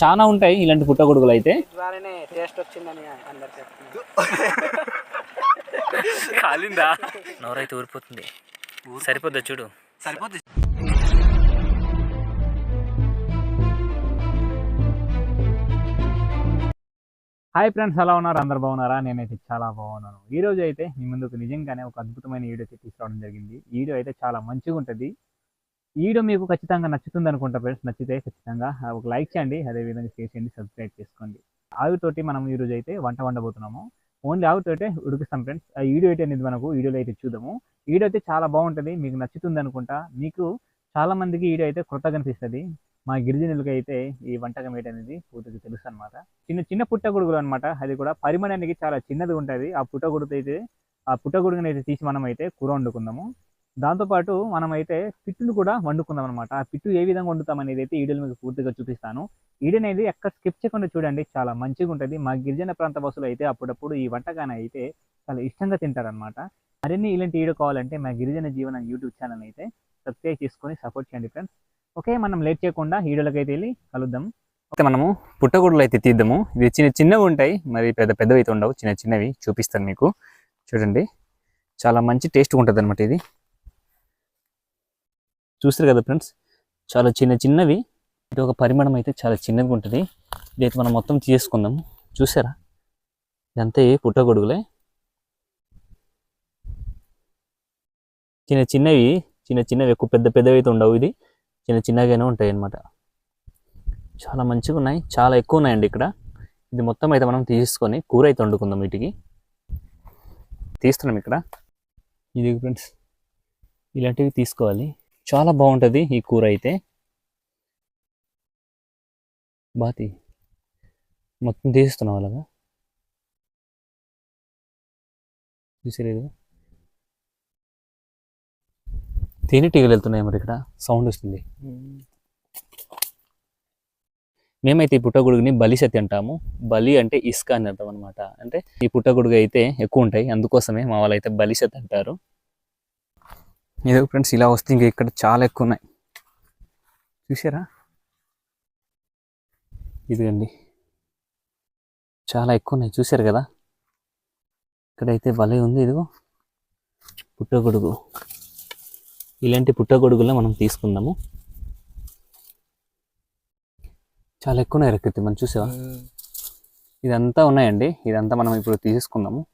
చాలా ఉంటాయి ఇలాంటి పుట్టగొడుగులు అయితే. ద్వారానే టేస్ట్ వచ్చిందని అందరు చెప్తున్నారు. కాలిందా? నోరైతే ఊరిపోతుంది. సరిపోద్దా చూడు? సరిపోద్ది. హాయ్ ఫ్రెండ్స్ ఎలా ఉన్నారు? అందరు బాగున్నారా? నేనైతే చాలా బాగున్నాను. ఈ రోజు అయితే మీ ముందుకు నిజంగానే ఒక అద్భుతమైన వీడియో అయితే తీసుకురావడం జరిగింది. ఈ వీడియో అయితే చాలా మంచిగా ఉంటుంది. వీడియో మీకు ఖచ్చితంగా నచ్చుతుంది అనుకుంటా ఫ్రెండ్స్ నచ్చితే ఖచ్చితంగా ఒక లైక్ చేయండి అదేవిధంగా షేర్ చేయండి సబ్స్క్రైబ్ చేసుకోండి. ఆవితోటి మనం ఈ రోజు అయితే వంట వండబోతున్నాము. ఓన్లీ ఆవితోటే ఉడికిస్తాం ఫ్రెండ్స్ ఆ వీడియో అయితే అనేది మనకు వీడియోలో అయితే చూద్దాము. వీడియో అయితే చాలా బాగుంటుంది మీకు నచ్చుతుంది అనుకుంటా. మీకు చాలా మందికి వీడియో అయితే కొత్తగా అనిపిస్తుంది. మా గిరిజనులకి అయితే ఈ వంటకం ఏంటనేది అనేది పూర్తిగా తెలుసు అనమాట చిన్న చిన్న పుట్టగొడుగులు అనమాట అది కూడా పరిమాణానికి చాలా చిన్నది ఉంటుంది. ఆ పుట్టగొడుగు అయితే ఆ పుట్టగొడుగుని అయితే తీసి మనం అయితే కూర వండుకుందాము. దాంతోపాటు మనం అయితే పిట్టును కూడా వండుకుందాం అనమాట ఆ పిట్టు ఏ విధంగా వండుతాం అనేది అయితే ఈడలు మీకు పూర్తిగా చూపిస్తాను. ఈడని అనేది ఎక్కడ స్కిప్ చేయకుండా చూడండి చాలా మంచిగా ఉంటుంది. మా గిరిజన ప్రాంత బస్సులు అయితే అప్పుడప్పుడు ఈ వంటకాన్ని అయితే చాలా ఇష్టంగా తింటారనమాట మరిన్ని ఇలాంటి ఈడు కావాలంటే మా గిరిజన జీవనం యూట్యూబ్ ఛానల్ అయితే సబ్స్క్రైబ్ చేసుకొని సపోర్ట్ చేయండి ఫ్రెండ్స్. ఓకే మనం లేట్ చేయకుండా ఈడోలకి అయితే వెళ్ళి కలుద్దాం. ఓకే మనము పుట్టగొడులు అయితే తీద్దాము. ఇది చిన్న చిన్నవి ఉంటాయి మరి పెద్ద పెద్దవి అయితే ఉండవు. చిన్న చిన్నవి చూపిస్తాను మీకు. చూడండి. చాలా మంచి టేస్ట్ ఉంటుంది అనమాట ఇది. చూస్తారు కదా ఫ్రెండ్స్? చాలా చిన్న చిన్నవి ఇది ఒక పరిమాణం అయితే చాలా చిన్నగా ఉంటుంది. ఇదైతే మనం మొత్తం తీసుకుందాం. చూసారా? ఇదంతా పుట్టగొడుగులే చిన్న చిన్నవి చిన్న చిన్నవి ఎక్కువ పెద్ద పెద్దవి అయితే ఉండవు ఇది. చిన్న చిన్నగానే ఉంటాయి అన్నమాట. చాలా మంచిగా ఉన్నాయి. చాలా ఎక్కువ ఉన్నాయండి ఇక్కడ. ఇది మొత్తం అయితే మనం తీసుకొని కూర అయితే వండుకుందాం వీటికి. తీస్తున్నాం ఇక్కడ. ఇది ఫ్రెండ్స్ ఇలాంటివి తీసుకోవాలి. చాలా బాగుంటుంది ఈ కూర అయితే. బాతి మొత్తం తీస్తున్నాం అలాగా? చూసేలేదు తేనెటీగలు వెళ్తున్నాయి మరి ఇక్కడ. సౌండ్ వస్తుంది. మేమైతే ఈ పుట్టగొడుగుని బలిసతి అంటాము. బలి అంటే ఇసుక అని అంటాం అనమాట అంటే ఈ పుట్టగొడుగు అయితే ఎక్కువ ఉంటాయి. అందుకోసమే మా వాళ్ళు అయితే బలిసతి అంటారు. ఏదో ఫ్రెండ్స్ ఇలా వస్తే ఇంకా ఇక్కడ చాలా ఎక్కువ ఉన్నాయి. చూసారా ఇదిగండి. చాలా ఎక్కువ ఉన్నాయి. చూసారు కదా? ఇక్కడైతే భలే ఉంది ఇదిగో. పుట్టగొడుగు. ఇలాంటి పుట్టగొడుగులో మనం తీసుకుందాము. చాలా ఎక్కువ ఉన్నాయి రకృతి మనం చూసావా? ఇదంతా ఉన్నాయండి. ఇదంతా మనం ఇప్పుడు తీసుకుందాము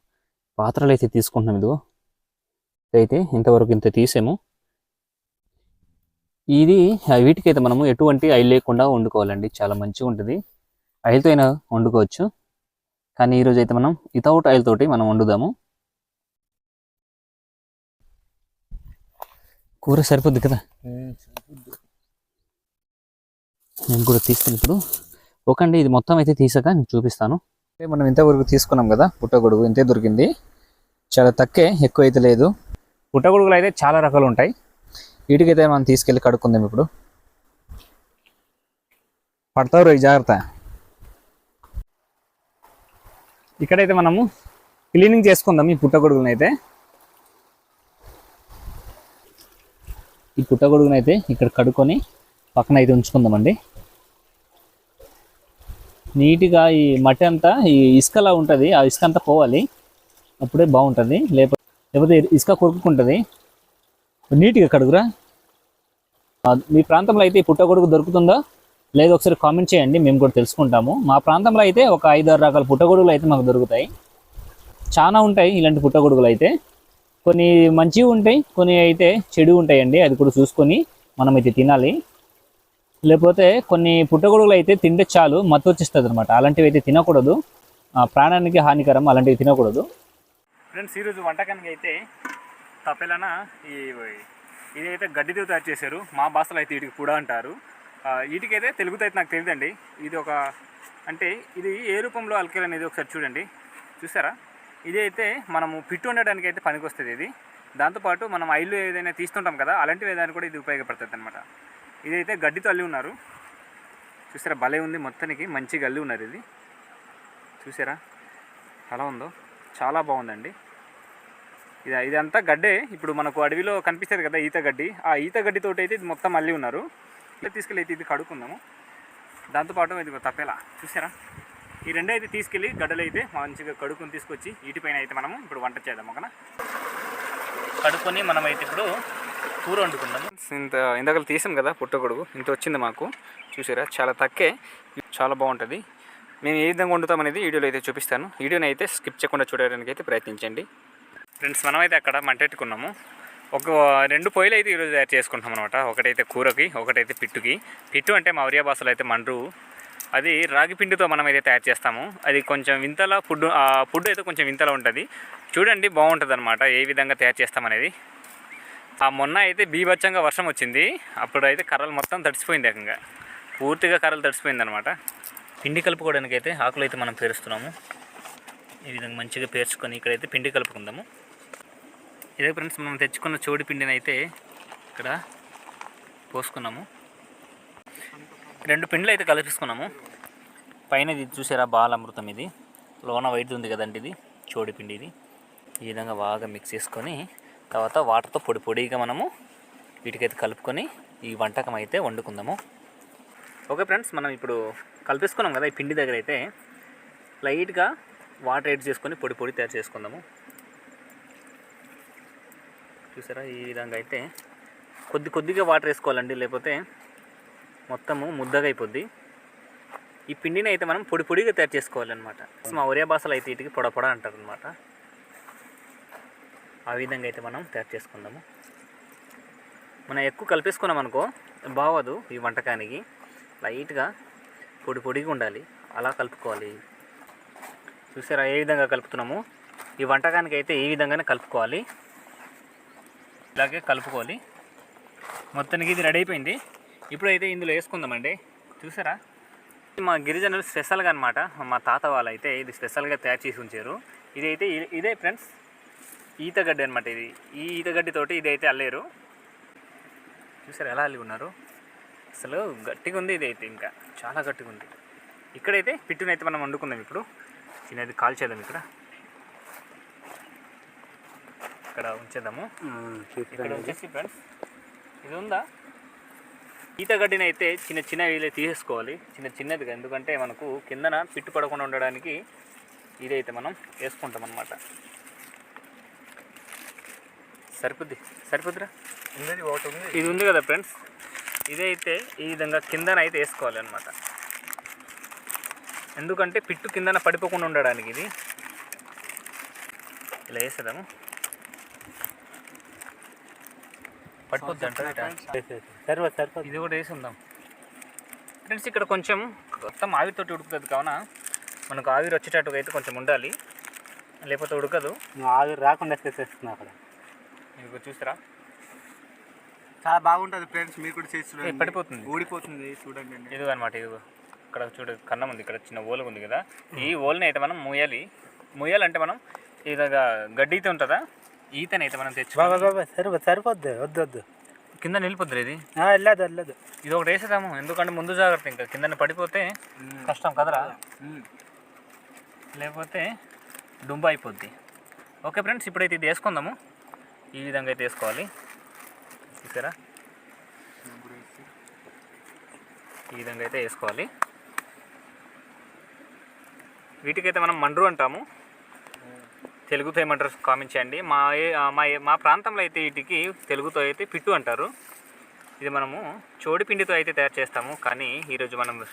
పాత్రలు అయితే తీసుకుంటున్నాం ఇదిగో. అయితే ఇంతవరకు ఇంత తీసాము. ఇది ఆ వీటికైతే మనము ఎటువంటి ఆయిల్ లేకుండా వండుకోవాలండి. చాలా మంచిగా ఉంటుంది. ఆయిల్తో అయినా వండుకోవచ్చు. కానీ ఈరోజు అయితే మనం వితౌట్ ఆయిల్ తోటి మనం వండుదాము. కూర సరిపోద్ది కదా? నేను కూడా తీస్తాను ఇప్పుడు. ఓకండి ఇది మొత్తం అయితే తీసాక నేను చూపిస్తాను. మనం ఇంతవరకు తీసుకున్నాం కదా పుట్టగొడుగు ఇంతే దొరికింది. చాలా తక్కువే ఎక్కువ అయితే లేదు. పుట్టగొడుగులు అయితే చాలా రకాలు ఉంటాయి వీటికైతే మనం తీసుకెళ్ళి కడుక్కుందాం ఇప్పుడు. పడతావు రోయ్ జాగ్రత్త. ఇక్కడైతే మనము క్లీనింగ్ చేసుకుందాం ఈ పుట్టగొడుగులను అయితే ఈ పుట్టగొడుగును అయితే ఇక్కడ కడుక్కొని పక్కన అయితే ఉంచుకుందామండి. నీట్గా ఈ మట్టి అంతా ఈ ఇసుకలా ఉంటుంది ఆ ఇసుక అంతా పోవాలి. అప్పుడే బాగుంటుంది లేకపోతే లేకపోతే ఇసుక కొరుకుంటుంది నీట్గా కడుగురా. మీ ప్రాంతంలో అయితే ఈ పుట్టగొడుగు దొరుకుతుందా? లేదా ఒకసారి కామెంట్ చేయండి మేము కూడా తెలుసుకుంటాము. మా ప్రాంతంలో అయితే ఒక ఐదు ఆరు రకాల పుట్టగొడుగులు అయితే మాకు దొరుకుతాయి. చాలా ఉంటాయి ఇలాంటి పుట్టగొడుగులు అయితే. కొన్ని మంచివి ఉంటాయి కొన్ని అయితే చెడు ఉంటాయండి అది కూడా చూసుకొని మనం అయితే తినాలి. లేకపోతే కొన్ని పుట్టగొడుగులు అయితే తింటే చాలు మత్తు వచ్చేస్తుంది అనమాట అలాంటివి అయితే తినకూడదు. ప్రాణానికి హానికరం అలాంటివి తినకూడదు. ఫ్రెండ్స్ ఈరోజు వంటకానికి అయితే తపెలన ఈ ఇదైతే గడ్డితో తయారు చేశారు. మా భాషలో అయితే వీటికి కూడా అంటారు. వీటికి వీటికైతే తెలుగుతో అయితే నాకు తెలియదండి. ఇది ఒక అంటే ఇది ఏ రూపంలో అలకేలు అనేది ఒకసారి చూడండి. చూసారా? ఇది అయితే మనము పిట్టు ఉండడానికి అయితే పనికొస్తుంది ఇది. దాంతోపాటు మనం ఐళ్ళు ఏదైనా తీస్తుంటాం కదా అలాంటివి ఏదైనా కూడా ఇది ఉపయోగపడుతుంది అనమాట ఇదైతే గడ్డితో అల్లి ఉన్నారు. చూసారా? భలే ఉంది. మొత్తానికి మంచిగా అల్లి ఉన్నారు ఇది. చూసారా? ఎలా ఉందో? చాలా బాగుందండి. ఇది ఇదంతా గడ్డే. ఇప్పుడు మనకు అడవిలో కనిపిస్తుంది కదా ఈత గడ్డి. ఆ ఈత గడ్డితోటి అయితే ఇది మొత్తం మళ్ళీ ఉన్నారు. ఇలా తీసుకెళ్ళి అయితే ఇది కడుక్కుందాము. దాంతోపాటు ఇది తప్పేలా. చూసారా? ఈ రెండే అయితే తీసుకెళ్ళి గడ్డలు అయితే మంచిగా కడుక్కుని తీసుకొచ్చి వీటిపైన అయితే మనము ఇప్పుడు వంట చేద్దాం ఒకనా కడుక్కొని మనం అయితే ఇప్పుడు కూర వండుకుందాము. ఇంత ఇందాక తీసాం కదా పుట్టగొడుగు ఇంత వచ్చింది మాకు. చూసారా? చాలా తక్కే. చాలా బాగుంటుంది. మేము ఏ విధంగా వండుతాం అనేది వీడియోలో అయితే చూపిస్తాను. వీడియోని అయితే స్కిప్ చేయకుండా చూడడానికి అయితే ప్రయత్నించండి. ఫ్రెండ్స్ మనం అయితే అక్కడ మంటెట్టుకున్నాము. ఒక రెండు పొయ్యిలు అయితే ఈరోజు తయారు చేసుకుంటాం అనమాట ఒకటైతే కూరకి ఒకటైతే పిట్టుకి. పిట్టు అంటే మా ఒరియా భాషలో అయితే మండ్రు. అది రాగి పిండితో మనం అయితే తయారు చేస్తాము. అది కొంచెం వింతలా ఫుడ్ ఫుడ్ అయితే కొంచెం వింతలా ఉంటుంది. చూడండి బాగుంటుంది అనమాట ఏ విధంగా తయారు చేస్తామనేది ఆ మొన్న అయితే బీభత్సంగా వర్షం వచ్చింది. అప్పుడు అయితే కర్రలు మొత్తం తడిసిపోయింది ఏకంగా. పూర్తిగా కర్రలు తడిసిపోయింది అనమాట పిండి కలుపుకోవడానికి అయితే ఆకులు అయితే మనం పేరుస్తున్నాము. ఈ విధంగా మంచిగా పేర్చుకొని ఇక్కడైతే పిండి కలుపుకుందాము. ఇదే ఫ్రెండ్స్ మనం తెచ్చుకున్న చోడి పిండిని అయితే ఇక్కడ పోసుకున్నాము. రెండు పిండిలు అయితే కలిపేసుకున్నాము. పైన ఇది చూసారా బాలమృతం ఇది. లోన వైట్ ఉంది కదండి ఇది చోడి పిండి ఇది. ఈ విధంగా బాగా మిక్స్ చేసుకొని తర్వాత వాటర్తో పొడి పొడిగా మనము వీటికైతే కలుపుకొని ఈ వంటకం అయితే వండుకుందాము. ఓకే ఫ్రెండ్స్ మనం ఇప్పుడు కలిపేసుకున్నాం కదా ఈ పిండి దగ్గర అయితే. లైట్గా వాటర్ యాడ్ చేసుకొని పొడి పొడి తయారు చేసుకుందాము. చూసారా? ఈ విధంగా అయితే కొద్ది కొద్దిగా వాటర్ వేసుకోవాలండి. లేకపోతే మొత్తము ముద్దగా అయిపోద్ది. ఈ పిండిని అయితే మనం పొడి పొడిగా తయారు చేసుకోవాలన్నమాట. మా ఒరియా భాషలో అయితే వీటికి పొడ పొడ అంటారు అనమాట ఆ విధంగా అయితే మనం తయారు చేసుకుందాము. మనం ఎక్కువ కలిపేసుకున్నాం అనుకో బాగోదు ఈ వంటకానికి. లైట్గా పొడి పొడిగా ఉండాలి. అలా కలుపుకోవాలి. చూసారా? ఏ విధంగా కలుపుతున్నాము? ఈ వంటకానికి అయితే ఈ విధంగానే కలుపుకోవాలి. ఇలాగే కలుపుకోవాలి. మొత్తానికి ఇది రెడీ అయిపోయింది. ఇప్పుడైతే ఇందులో వేసుకుందామండి. చూసారా? మా గిరిజనులు స్పెషల్గా అనమాట మా తాత వాళ్ళు అయితే ఇది స్పెషల్గా తయారు చేసి ఉంచారు. ఇది అయితే ఇ- ఇదే ఫ్రెండ్స్ ఈతగడ్డి అనమాట ఇది. ఈ ఈతగడ్డితోటి ఇది అయితే అల్లేరు. చూసారు ఎలా అల్లి ఉన్నారు? అసలు గట్టిగా ఉంది ఇది అయితే ఇంకా. చాలా గట్టిగా ఉంది ఇక్కడైతే పిట్టునైతే మనం వండుకుందాం ఇప్పుడు. చిన్నది కాల్చేద్దాం ఇక్కడ. ఇక్కడ ఉంచేద్దాము. ఇక్కడ వచ్చేసి ఫ్రెండ్స్ ఇది ఉందా ఈతగడ్డిని అయితే చిన్న చిన్న వీలే తీసేసుకోవాలి. చిన్న చిన్నదిగా ఎందుకంటే మనకు కిందన పిట్టు పడకుండా ఉండడానికి ఇదైతే మనం వేసుకుంటాం అన్నమాట. సరిపోద్ది? సరిపోద్దిరా? ఇది ఉంది కదా ఫ్రెండ్స్? ఇదైతే ఈ విధంగా కిందన అయితే వేసుకోవాలి అనమాట ఎందుకంటే పిట్టు కిందన పడిపోకుండా ఉండడానికి ఇది. ఇలా వేసేద్దాము. పడిపోద్ది సరిపోదు ఇది కూడా వేసి ఉందాం. ఫ్రెండ్స్ ఇక్కడ కొంచెం మొత్తం ఆవిరితోటి ఉడుకుతుంది కావున మనకు ఆవిరి వచ్చేటట్టుగా అయితే కొంచెం ఉండాలి. లేకపోతే ఉడకదు. ఆవిరి రాకుండా చేసేస్తున్నావు అక్కడ. మీకు చూసారా చాలా బాగుంటుంది ఫ్రెండ్స్ మీరు కూడా చేసి చూడండి. పడిపోతుంది. ఊడిపోతుంది చూడండి అండి. ఇదిగో అనమాట ఇదిగో. ఇక్కడ చూడ కన్నం ఉంది ఇక్కడ చిన్న ఓలుగు ఉంది కదా. ఈ ఓల్ని అయితే మనం మూయాలి మూయాలంటే మనం విధంగా గడ్డి ఈత ఉంటుందా? ఈతని అయితే మనం తెచ్చు బాబా బాబా సరిపోదు సరిపోద్ది వద్దు వద్దు. కింద నిలిపోద్ది ఇది? వెళ్ళదు వెళ్ళదు. ఇది ఒకటి వేసేద్దాము ఎందుకంటే ముందు జాగ్రత్త ఇంకా. కింద పడిపోతే కష్టం కదరా? లేకపోతే డుంబ అయిపోద్ది. ఓకే ఫ్రెండ్స్ ఇప్పుడైతే ఇది వేసుకుందాము. ఈ విధంగా అయితే వేసుకోవాలి. చూసారా? ఈ విధంగా అయితే వేసుకోవాలి. వీటికైతే మనం మండ్రు అంటాము. తెలుగుతో ఏమంటారు కామెంట్ చేయండి. మా మా ఏ- మా ప్రాంతంలో అయితే వీటికి తెలుగుతో అయితే పిట్టు అంటారు. ఇది మనము చోడి పిండితో అయితే తయారు చేస్తాము. కానీ ఈరోజు మనం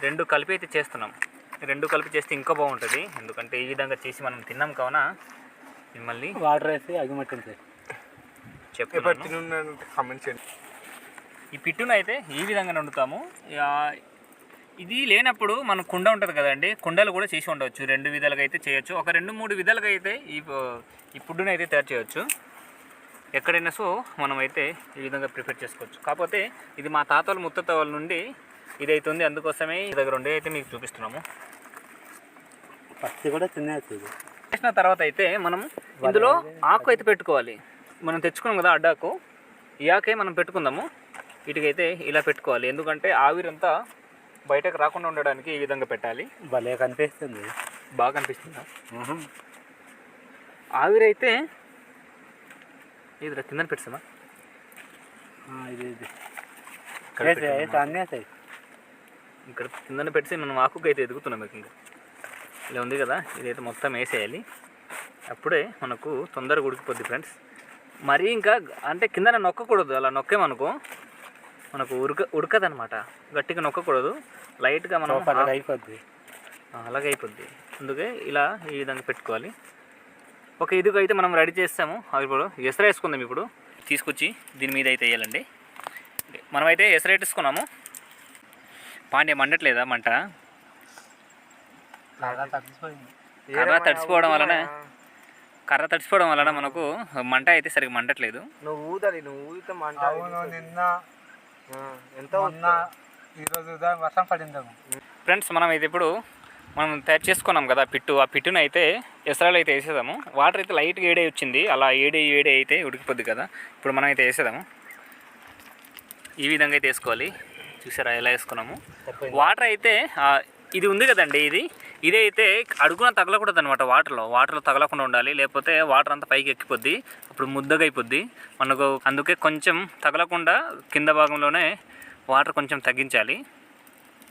రెండు కలిపి అయితే చేస్తున్నాం. రెండు కలిపి చేస్తే ఇంకా బాగుంటుంది. ఎందుకంటే ఈ విధంగా చేసి మనం తిన్నాం కావున మిమ్మల్ని వాటర్ వేసి అగిమట్టింది చెప్తున్నాను. కామెంట్ చేయండి. ఈ పిట్టును అయితే ఈ విధంగా వండుతాము. ఇది లేనప్పుడు మన కుండ ఉంటుంది కదండి కుండలు కూడా చేసి ఉండవచ్చు రెండు విధాలుగా అయితే చేయొచ్చు. ఒక రెండు మూడు విధాలుగా అయితే ఈ ఈ ఫుడ్డును అయితే తయారు చేయొచ్చు. ఎక్కడైనా సో మనం అయితే ఈ విధంగా ప్రిపేర్ చేసుకోవచ్చు. కాకపోతే ఇది మా తాతల ముత్తత వాళ్ళ నుండి ఇది అయితే ఉంది అందుకోసమే ఈ దగ్గర ఉండి అయితే మీకు చూపిస్తున్నాము. పచ్చి కూడా చిన్న అవుతుంది చేసిన తర్వాత అయితే మనం ఇందులో ఆకు అయితే పెట్టుకోవాలి. మనం తెచ్చుకున్నాం కదా అడ్డాకు. ఈ ఆకే మనం పెట్టుకుందాము. వీటికైతే ఇలా పెట్టుకోవాలి. ఎందుకంటే ఆవిరంతా బయటకు రాకుండా ఉండడానికి ఈ విధంగా పెట్టాలి. భలే కనిపిస్తుంది. బాగా అనిపిస్తుందా ఆవిరైతే ఇది కింద పెట్టుమా ఇది ఇది. ఇక్కడ వేసి పెట్టు. మనం ఆకుకి అయితే ఎదుగుతున్నాం ఇంకా. ఇలా ఉంది కదా ఇదైతే మొత్తం వేసేయాలి. అప్పుడే మనకు తొందరగా ఉడికిపోద్ది ఫ్రెండ్స్. మరీ ఇంకా అంటే కిందన నొక్కకూడదు అలా నొక్కేమనుకో. మనకు ఉడక ఉడకదనమాట గట్టిగా నొక్కకూడదు. లైట్గా మనం అయిపోద్ది. అలాగే అయిపోద్ది. అందుకే ఇలా ఈ విధంగా పెట్టుకోవాలి. ఒక ఇదిగో అయితే మనం రెడీ చేస్తాము. అవి ఇప్పుడు ఎసర వేసుకుందాం ఇప్పుడు. తీసుకొచ్చి దీని మీద అయితే వేయాలండి. మనమైతే ఎసర వేసుకున్నాము పాండ్య మండట్లేదా మంట? కర్ర తడిసిపోవడం వలన కర్ర తడిసిపోవడం వలన మనకు మంట అయితే సరిగ్గా మండట్లేదు. నువ్వు ఊదాలి నువ్వు ఊదితే మంట అవును నిన్న ఎంత మొన్న ఈరోజు ఉదయం వర్షం పడిందేమో ఫ్రెండ్స్ మనం అయితే ఇప్పుడు మనం తయారు చేసుకున్నాం కదా పిట్టు. ఆ పిట్టును అయితే ఎసరాలు అయితే వేసేదాము వాటర్ అయితే లైట్గా ఏడే వచ్చింది. అలా ఏడే ఏడే అయితే ఉడికిపోద్ది కదా. ఇప్పుడు మనం అయితే వేసేదాము ఈ విధంగా అయితే వేసుకోవాలి. చూసారా ఎలా వేసుకున్నాము? వాటర్ అయితే ఇది ఉంది కదండి ఇది? ఇది అయితే అడుగున తగలకూడదు అనమాట వాటర్లో. వాటర్లో తగలకుండా ఉండాలి. లేకపోతే వాటర్ అంతా పైకి ఎక్కిపోద్ది. అప్పుడు ముద్దగా అయిపోద్ది మనకు అందుకే కొంచెం తగలకుండా కింద భాగంలోనే వాటర్ కొంచెం తగ్గించాలి.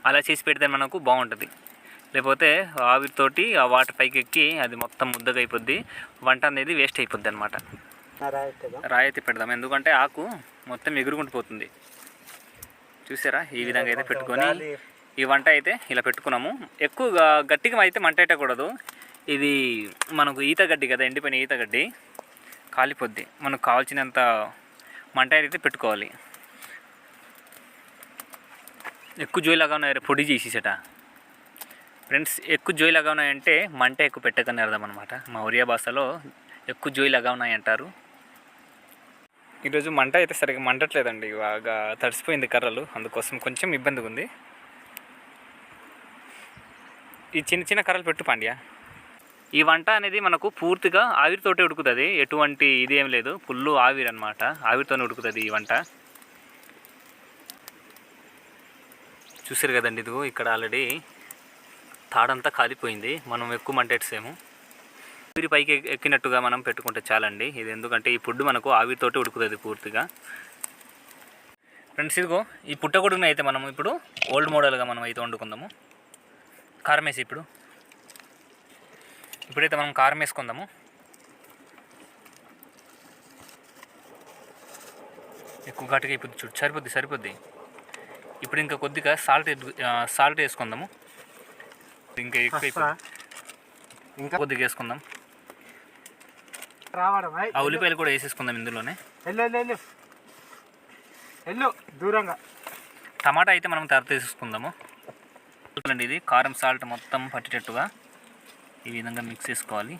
అలా చేసి పెడితే మనకు బాగుంటుంది. లేకపోతే ఆవిరితోటి ఆ వాటర్ పైకి ఎక్కి అది మొత్తం ముద్దగా అయిపోద్ది వంట అనేది వేస్ట్ అయిపోద్ది అనమాట రాయితీ పెడదాం. ఎందుకంటే ఆకు మొత్తం ఎగురుకుంటూ పోతుంది. చూసారా? ఈ విధంగా అయితే పెట్టుకొని ఈ వంట అయితే ఇలా పెట్టుకున్నాము. ఎక్కువగా గట్టిగా అయితే మంట పెట్టకూడదు ఇది మనకు ఈత గడ్డి కదా ఎండిపోయిన ఈత గడ్డి కాలిపోద్ది. మనకు కావాల్సినంత మంట అయితే పెట్టుకోవాలి. ఎక్కువ జోయిలాగా ఉన్నాయి పొడి చేసేసట. ఫ్రెండ్స్ ఎక్కువ జోయిలాగా ఉన్నాయంటే మంట ఎక్కువ పెట్టకని అర్థం అనమాట మా ఒరియా భాషలో ఎక్కువ జోయిలాగా ఉన్నాయంటారు. ఈరోజు మంట అయితే సరిగ్గా మంటట్లేదండి బాగా తడిసిపోయింది కర్రలు. అందుకోసం కొంచెం ఇబ్బందిగా ఉంది ఈ చిన్న చిన్న కర్రలు పెట్టు పాండ్యా. ఈ వంట అనేది మనకు పూర్తిగా ఆవిరితోటే ఉడుకుతుంది. ఎటువంటి ఇది ఏం లేదు. ఫుల్ ఆవిరి అనమాట ఆవిరితోనే ఉడుకుతుంది ఈ వంట. చూసారు కదండి ఇదిగో ఇక్కడ ఆల్రెడీ తాడంతా కాలిపోయింది. మనం ఎక్కువ మంటేసేము ఆవిరి పైకి ఎక్- ఎక్కినట్టుగా మనం పెట్టుకుంటే చాలండి. ఇది ఎందుకంటే ఈ ఫుడ్ మనకు ఆవిరితోటి ఉడుకుతుంది పూర్తిగా. ఫ్రెండ్స్ ఇదిగో ఈ పుట్టగొడుగుని అయితే మనం ఇప్పుడు ఓల్డ్ మోడల్గా మనం అయితే వండుకుందాము. కారం వేసి ఇప్పుడు. ఇప్పుడైతే మనం కారం వేసుకుందాము ఎక్కువ ఘాటుగా అయిపోద్ది చూడు సరిపోద్ది సరిపోద్ది. ఇప్పుడు ఇంకా కొద్దిగా సాల్ట్ సాల్ట్ వేసుకుందాము. ఇంకా ఎక్కువ. ఇంకా కొద్దిగా వేసుకుందాం. ఆ ఉల్లిపాయలు కూడా వేసేసుకుందాం ఇందులోనే. దూరంగా. టమాటా అయితే మనం తర్వాత వేసేసుకుందాము. చూడండి ఇది. కారం సాల్ట్ మొత్తం పట్టేటట్టుగా ఈ విధంగా మిక్స్ చేసుకోవాలి.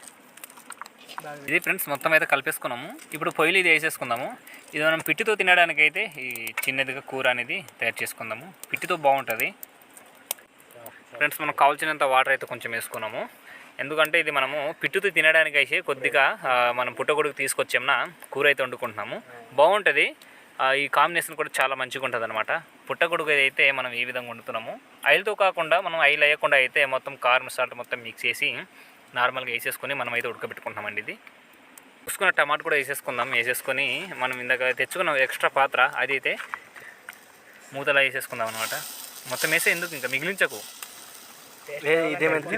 ఇది ఫ్రెండ్స్ మొత్తం అయితే కలిపేసుకున్నాము. ఇప్పుడు పొయ్యిలు ఇది వేసేసుకుందాము. ఇది మనం పిట్టితో తినడానికి అయితే ఈ చిన్నదిగా కూర అనేది తయారు చేసుకుందాము. పిట్టితో బాగుంటుంది. ఫ్రెండ్స్ మనకు కావాల్సినంత వాటర్ అయితే కొంచెం వేసుకున్నాము. ఎందుకంటే ఇది మనము పిట్టుతో తినడానికి అయితే కొద్దిగా మనం పుట్టగొడుకు తీసుకొచ్చామన్నా కూర అయితే వండుకుంటున్నాము. బాగుంటుంది. ఈ కాంబినేషన్ కూడా చాలా మంచిగా ఉంటుంది అనమాట పుట్టగొడుగు అయితే మనం ఈ విధంగా వండుతున్నాము? ఆయిల్తో కాకుండా మనం ఆయిల్ వేయకుండా అయితే మొత్తం కారం సాల్ట్ మొత్తం మిక్స్ చేసి నార్మల్గా వేసేసుకొని మనం అయితే ఉడకబెట్టుకుంటున్నామండి ఇది. చూసుకున్న టమాటా కూడా వేసేసుకుందాం. వేసేసుకొని మనం ఇందాక తెచ్చుకున్న ఎక్స్ట్రా పాత్ర అది అయితే మూతలా వేసేసుకుందాం అనమాట మొత్తం వేసే ఎందుకు ఇంకా మిగిలించకు?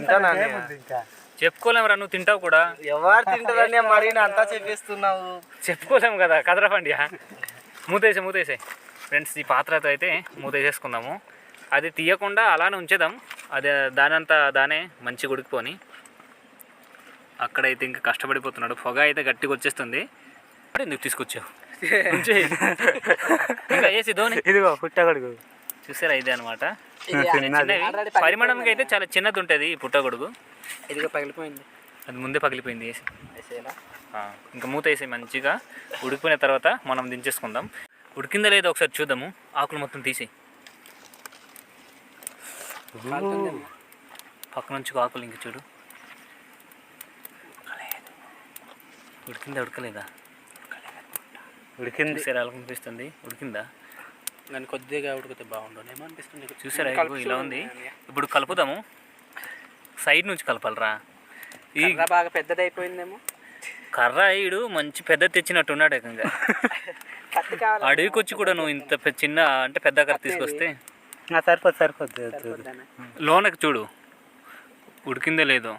ఇంకా చెప్పుకోలేమురా నువ్వు తింటావు కూడా. ఎవరు తింటారని మరి అంతా చెప్పేస్తున్నావు. చెప్పుకోలేము కదా కదరా పండియా మూతేసే మూతేసే. ఫ్రెండ్స్ ఈ పాత్రతో అయితే మూత వేసేసుకుందాము అది తీయకుండా అలానే ఉంచేద్దాం. అది దానంతా దానే మంచిగా ఉడికిపోని. అక్కడైతే ఇంకా కష్టపడిపోతున్నాడు. పొగ అయితే గట్టిగా వచ్చేస్తుంది. ఎందుకు తీసుకొచ్చావు. ఇంకా వేసి ధోని. ఇదిగో పుట్టగడుగు చూసారా ఇదే అనమాట పరిమాణంగా అయితే చాలా చిన్నది ఉంటుంది ఈ పుట్టగొడుగు ఇదిగో పగిలిపోయింది. అది ముందే పగిలిపోయింది వేసి ఆ, ఇంకా మూత వేసి మంచిగా ఉడికిపోయిన తర్వాత మనం దించేసుకుందాం. ఉడికిందా లేదో ఒకసారి చూద్దాము. ఆకులు మొత్తం తీసి పక్క నుంచి ఆకులు ఇంక చూడు. ఉడికిందా ఉడకలేదా? ఉడికింది. చూసారా అలా కనిపిస్తుంది ఉడికిందా? కానీ కొద్దిగా ఉడికితే బాగుండు ఏమనిపిస్తుంది చూసారా? ఇలా ఉంది. ఇప్పుడు కలుపుదాము. సైడ్ నుంచి కలపాలరా. ఈ బాగా పెద్దదైపోయిందేమో. కర్ర ఈడు మంచి పెద్ద తెచ్చినట్టున్నాడు ఏకంగా. కత్తి కావాలి? అడవికి వచ్చి కూడా నువ్వు ఇంత చిన్న అంటే పెద్ద కర్ర తీసుకొస్తే సరిపోద్ది సరిపోద్ది లోనకి చూడు. ఉడికిందో లేదో.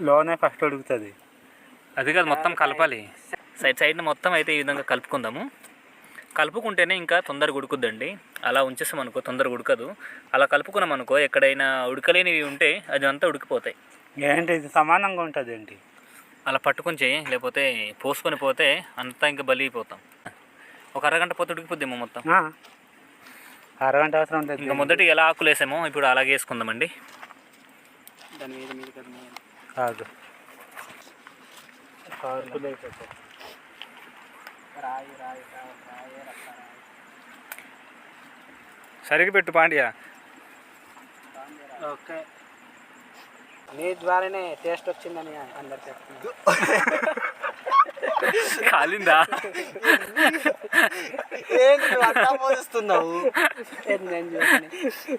లోనే ఫస్ట్ ఉడుకుతుంది. అది కాదు మొత్తం కలపాలి. సైడ్ సైడ్ని మొత్తం అయితే ఈ విధంగా కలుపుకుందాము. కలుపుకుంటేనే ఇంకా తొందరగా ఉడుకుద్దండి. అలా ఉంచేసాం అనుకో తొందరగా ఉడకదు. అలా కలుపుకున్నాం అనుకో ఎక్కడైనా ఉడకలేనివి ఉంటే అది అంతా ఉడికిపోతాయి. ఏంటి ఇది సమానంగా ఉంటుంది ఏంటి? అలా పట్టుకొని చేయి లేకపోతే పోసుకొని పోతే అంతా ఇంకా బలి అయిపోతాం ఒక అరగంట పోతే ఉడికిపోద్దేమో మొత్తం. ఆ. అరగంట అవసరం ఉంటుంది ఇంకా మొదటి ఎలా ఆకులు వేసామో ఇప్పుడు అలాగే వేసుకుందామండి. కాదు. పవర్ఫుల్ అయిపోతుంది సరిగ్గా పెట్టు పాండ్యా. ఓకే. నీ ద్వారానే టేస్ట్ వచ్చిందని అందరు చెప్తున్నారు. కాలిందా? ఏంటి నేను చూసి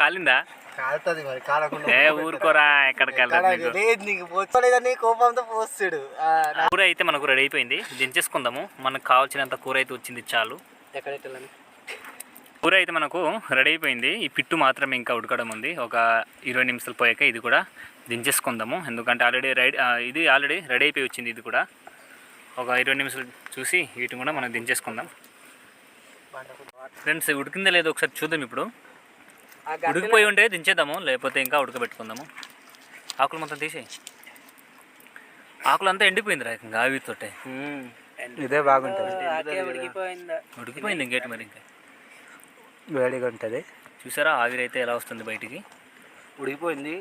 కాలిందా? కాలుతుంది మరి కాలకుండా ఏ ఊరుకోరా ఎక్కడికి వెళ్ళదు నీకు. లేదు నీకు పోలేదని కోపంతో పోస్తాడు. కూర అయితే మనకు రెడీ అయిపోయింది దించేసుకుందాము. మనకు కావాల్సినంత కూర అయితే వచ్చింది చాలు. ఎక్కడెట్టాలని కూర అయితే మనకు రెడీ అయిపోయింది. ఈ పిట్టు మాత్రమే ఇంకా ఉడకడం ఉంది. ఒక ఇరవై నిమిషాలు పోయాక ఇది కూడా దించేసుకుందాము. ఎందుకంటే ఆల్రెడీ రెడీ ఇది ఆల్రెడీ రెడీ అయిపోయి వచ్చింది ఇది కూడా. ఒక ఇరవై నిమిషాలు చూసి వీటిని కూడా మనం దించేసుకుందాం. ఫ్రెండ్స్ ఉడికిందా లేదో ఒకసారి చూద్దాం ఇప్పుడు. ఉడికిపోయి ఉంటే దించేద్దాము లేకపోతే ఇంకా ఉడకబెట్టుకుందాము. ఆకులు మొత్తం తీసేయి. ఆకులు అంతా ఎండిపోయింది ఇంకా ఆవితోటే ఇదే బాగుంటుంది. ఉడికిపోయింది ఇంకేటి మరి ఇంకా? వేడిగా ఉంటుంది చూసారా? ఆవిరి అయితే ఎలా వస్తుంది బయటికి? ఉడికిపోయింది.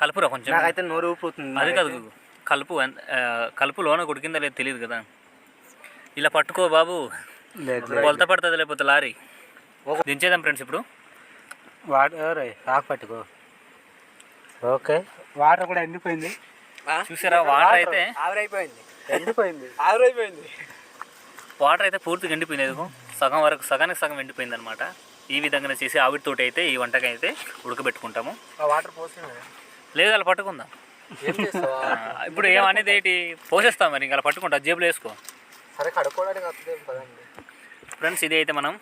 కలుపురా కొంచెం. నాకైతే నోరు ఊపిపోతుంది అది కాదు కలుపు కలుపు లోన ఉడికిందా లేదు తెలియదు కదా. ఇలా పట్టుకో బాబు. లేదు కొలత పడుతుంది లేకపోతే లారీ? దించేద్దాం ఫ్రెండ్స్ ఇప్పుడు. వాటర్ ఆకు పట్టుకో. ఓకే. వాటర్ కూడా ఎండిపోయింది. చూసారా? వాటర్ అయితే ఆవిరైపోయింది. ఎండిపోయింది. ఆవిరైపోయింది. వాటర్ అయితే పూర్తిగా ఎండిపోయింది సగం వరకు సగానికి సగం ఎండిపోయింది అనమాట ఈ విధంగా చేసి ఆవిరితోటి అయితే ఈ వంటకి అయితే ఉడకబెట్టుకుంటాము వాటర్ పోసిన లేదు అలా పట్టుకుందాం? ఇప్పుడు ఏమనేది ఏంటి? పోసేస్తాం మరి ఇంకా అలా పట్టుకుంటా జేబులో వేసుకో. సరే కడుక్కోవడానికి ఫ్రెండ్స్ ఇది అయితే మనం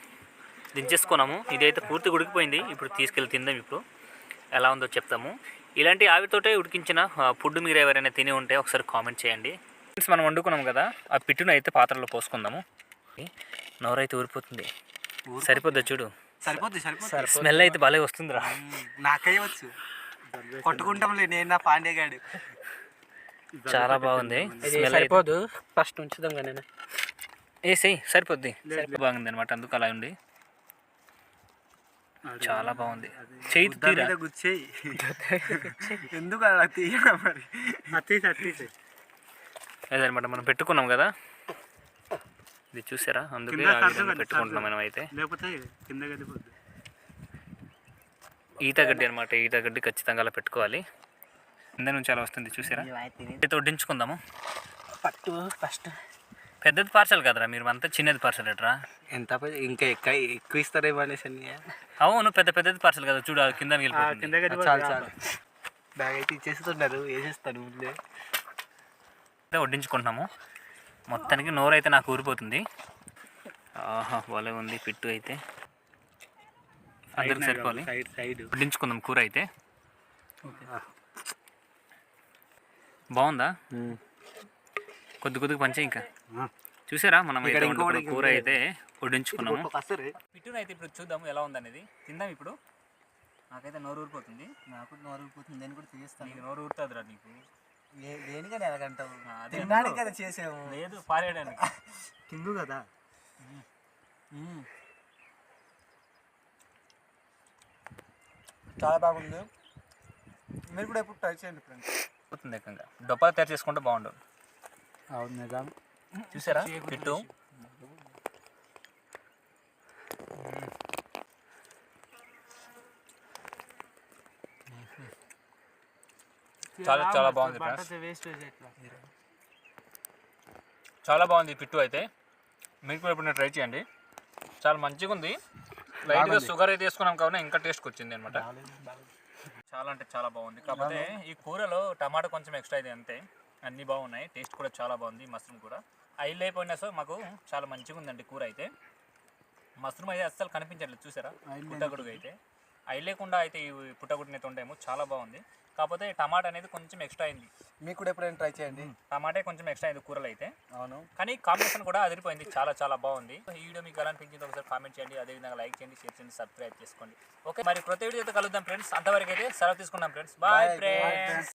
దించేసుకున్నాము. ఇది అయితే పూర్తిగా ఉడికిపోయింది. ఇప్పుడు తీసుకెళ్ళి తిందాం ఇప్పుడు. ఎలా ఉందో చెప్తాము. ఇలాంటి ఆవిరితోటే ఉడికించిన ఫుడ్ మీరు ఎవరైనా తిని ఉంటే ఒకసారి కామెంట్ చేయండి. ఫ్రెండ్స్ మనం వండుకున్నాం కదా ఆ పిట్టును అయితే పాత్రలో పోసుకుందాము. నోరైతే ఊరిపోతుంది. సరిపోద్దా చూడు? సరిపోద్ది సరిపోద్ది. స్మెల్ అయితే భలే వస్తుందిరా. నాకై వచ్చు. కొట్టుకుంటాంలే నేను నా పాండే గాడు చాలా బాగుంది. సరిపోదు. ఫస్ట్ ఉంచుదాం కానీ వేసేయి సరిపోద్ది. బాగుంది అనమాట అందుకు అలా ఉంది. చాలా బాగుంది. చేయి తీరా? గుచ్చేయి. ఎందుకు అలా తీయడం మరి? అత్తీసి అత్తీసి అదనమాట మనం పెట్టుకున్నాం కదా? ఇది చూసారా? అందుకే ఆ విధంగా పెట్టుకుంటున్నాం మనం అయితే లేకపోతే కింద గడిపోద్ది ఈతగడ్డి అనమాట ఈతగడ్డి ఖచ్చితంగా అలా పెట్టుకోవాలి. కింద నుంచి అలా వస్తుంది చూసారా? అయితే వడ్డించుకుందాము పట్టు ఫస్ట్. పెద్దది పార్సల్ కదరా మీరు అంతా చిన్నది పార్సల్ ఎట్రా ఎంత ఇంకా ఎక్కువ ఎక్కువ ఇస్తారేమో అనేసి. అవును పెద్ద పెద్దది పార్సల్ కదా చూడు అది కింద వెళ్ళిపోతుంది. కింద చాలు చాలు. బ్యాగ్ అయితే ఇచ్చేస్తున్నారు వేసేస్తాను ముందే. అయితే వడ్డించుకుంటున్నాము మొత్తానికి నోరు అయితే నాకు ఊరిపోతుంది. ఆహా భలే ఉంది పిట్టు అయితే. అందరికి సరిపోవాలి. Side side. వడ్డించుకుందాం కూర అయితే. బాగుందా? కొద్ది కొద్దిగా పంచే ఇంకా. చూసారా? మనం కూర. అయితే వడ్డించుకున్నాము పిట్టును అయితే ఇప్పుడు చూద్దాము ఎలా ఉందనేది. తిందాం ఇప్పుడు. నాకైతే నోరు ఊరిపోతుంది నాకు నోరు ఊరిపోతుంది నేను కూడా చేస్తాను. నీకు నోరు ఊరుతుందిరా నీకు. దేనికని ఎలాగంటావు? తినడానికి కదా చేసాము లేదు పారేయడానికి. తిందు కదా. చాలా బాగుంది. మీరు కూడా ఎప్పుడు ట్రై చేయండి ఫ్రెండ్స్ పోతుంది ఏకంగా. డొప్పలు తయారు చేసుకుంటే బాగుండు. అవును నిజం. చూసారా? పిట్టు. చాలా చాలా బాగుంది చాలా బాగుంది పిట్టు అయితే. మీరు కూడా ఎప్పుడైనా ట్రై చేయండి. చాలా మంచిగా ఉంది. లైట్గా షుగర్ అయితే వేసుకున్నాం కాబట్టి ఇంకా టేస్ట్కి వచ్చింది అనమాట చాలా అంటే చాలా బాగుంది. కాకపోతే ఈ కూరలో టమాటా కొంచెం ఎక్స్ట్రా అయితే అంతే. అన్నీ బాగున్నాయి. టేస్ట్ కూడా చాలా బాగుంది మష్రూమ్ కూడా ఆయిల్ అయిపోయినా సో మాకు చాలా మంచిగా ఉందండి కూర అయితే. మష్రూమ్ అయితే అస్సలు కనిపించట్లేదు చూసారా? పుట్టగొడుగు అయితే. అవి లేకుండా అయితే ఈ పుట్టగొడుగుని అయితే ఉండేమో. చాలా బాగుంది. కాకపోతే టమాటా అనేది కొంచెం ఎక్స్ట్రా అయింది. మీకు కూడా ఎప్పుడైనా ట్రై చేయండి. టమాటే కొంచెం ఎక్స్ట్రా అయింది కూరలు అయితే అవును. కానీ కాంబినేషన్ కూడా అదిరిపోయింది. చాలా చాలా బాగుంది. ఈ వీడియో మీకు ఎలా అనిపించింది ఒకసారి కామెంట్ చేయండి. అదేవిధంగా లైక్ చేయండి షేర్ చేయండి సబ్స్క్రైబ్ చేసుకోండి. ఓకే మరి కొత్త వీడియోతో కలుద్దాం ఫ్రెండ్స్ అంతవరకు అయితే సెలవు తీసుకున్నాం ఫ్రెండ్స్ బాయ్ ఫ్రెండ్స్